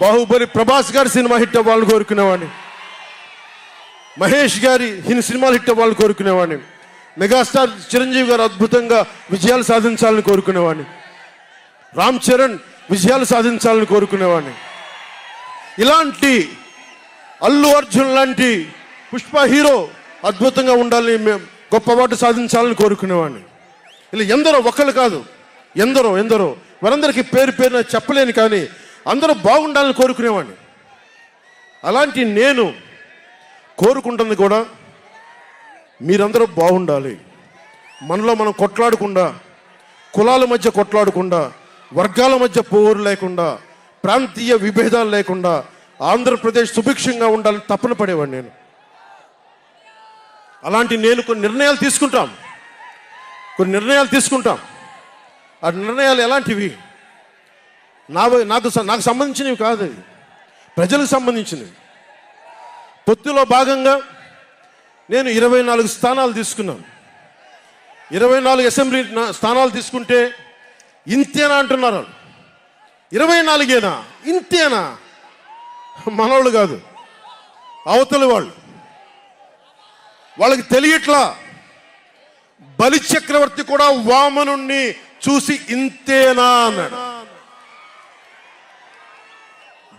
బాహుబలి ప్రభాస్ గారి cinema hit అవ్వాలని కోరుకునేవాడిని. మహేష్ గారి హిన్ సినిమాలు హిట్ అవ్వాలని కోరుకునేవాడిని. మెగాస్టార్ చిరంజీవి గారు అద్భుతంగా విజయాలు సాధించాలని కోరుకునేవాడిని. రామ్ చరణ్ విజయాలు సాధించాలని కోరుకునేవాడిని. ఇలాంటి అల్లు అర్జున్ లాంటి పుష్ప హీరో అద్భుతంగా ఉండాలని మేము గొప్పపాటు సాధించాలని కోరుకునేవాడిని. ఇలా ఎందరో ఒకళ్ళు కాదు ఎందరో ఎందరో వారందరికీ పేరు పేరున చెప్పలేను కానీ అందరూ బాగుండాలని కోరుకునేవాడిని. అలాంటి నేను కోరుకుంటుంది కూడా మీరందరూ బాగుండాలి. మనలో మనం కొట్లాడకుండా కులాల మధ్య కొట్లాడకుండా వర్గాల మధ్య పోరు లేకుండా ప్రాంతీయ విభేదాలు లేకుండా ఆంధ్రప్రదేశ్ సుభిక్షంగా ఉండాలని తప్పన పడేవాడిని నేను. అలాంటి నేను కొన్ని నిర్ణయాలు తీసుకుంటాం. కొన్ని నిర్ణయాలు తీసుకుంటాం. ఆ నిర్ణయాలు ఎలాంటివి? నా నాకు నాకు సంబంధించినవి కాదు. అవి. ప్రజలకు సంబంధించినవి. పొత్తులో భాగంగా నేను ఇరవై నాలుగు స్థానాలు తీసుకున్నాను. ఇరవై నాలుగు అసెంబ్లీ స్థానాలు తీసుకుంటే ఇంతేనా అంటున్నారు. ఇరవై నాలుగేనా? ఇంతేనా? మనవాళ్ళు కాదు. అవతలి వాళ్ళు. వాళ్ళకి తెలియట్లా. బలి చక్రవర్తి కూడా వామనుణ్ణి చూసి ఇంతేనా అన్నాడు.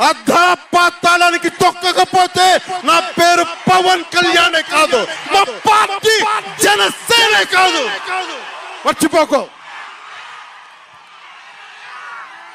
అర్ధపాతాళానికి తొక్కకపోతే నా పేరు పవన్ కళ్యాణే కాదు. మా పార్టీ జనసేనే కాదు. మర్చిపోకో.